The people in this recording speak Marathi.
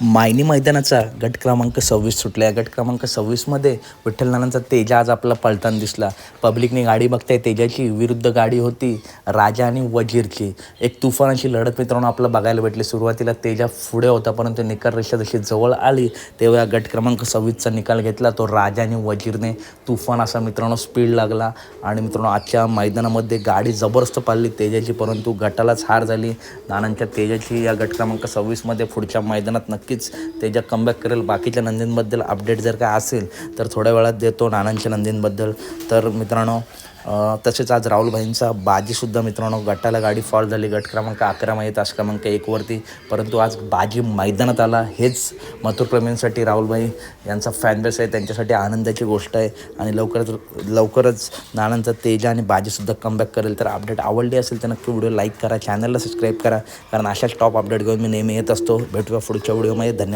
मायनी मैदानाचा गट क्रमांक सव्वीस सुटला या गट क्रमांक सव्वीसमध्ये विठ्ठलनानांचा तेजा आज आपला पळताना दिसला. पब्लिकने गाडी बघताय तेजाची विरुद्ध गाडी होती राजा आणि वजीरची. एक तुफानाची लढत मित्रांनो आपलं बघायला भेटली. सुरुवातीला तेजा पुढे होता परंतु निकाल रेषा जशी जवळ आली तेव्हा या गट क्रमांक सव्वीसचा निकाल घेतला. तो राजा आणि वजीरने तुफान असा मित्रांनो स्पीड लागला. आणि मित्रांनो आजच्या मैदानामध्ये गाडी जबरदस्त पाळली तेजाची परंतु गटालाच हार झाली. नानांच्या तेजाची या गट क्रमांक सव्वीसमध्ये पुढच्या मैदानात नक्की नक्कीच तेजा कमबॅक करेल बाकीच्या नंदींबद्दल अपडेट जर काय असेल तर थोड्या वेळात देतो नानांच्या नंदींबद्दल. तर मित्रांनो तसेच आज राहुलभाईंचा बाजीसुद्धा मित्रांनो गटाला गाडी फॉल झाली. गट क्रमांक अकरामध्ये तास क्रमांक एकवरती परंतु आज बाजी मैदानात आला. हेच मथुरप्रेमींसाठी राहुलभाई यांचा फॅनबेस आहे. त्यांच्यासाठी आनंदाची गोष्ट आहे. आणि लवकरच लवकरच नानांचा तेजा आणि बाजीसुद्धा कमबॅक करेल. तर अपडेट आवडली असेल तर नक्की व्हिडिओ लाईक करा. चॅनलला सबस्क्राईब करा. कारण अशाच टॉप अपडेट घेऊन मी नेहमी येत असतो. भेटूया पुढच्या माझे धन्यवाद.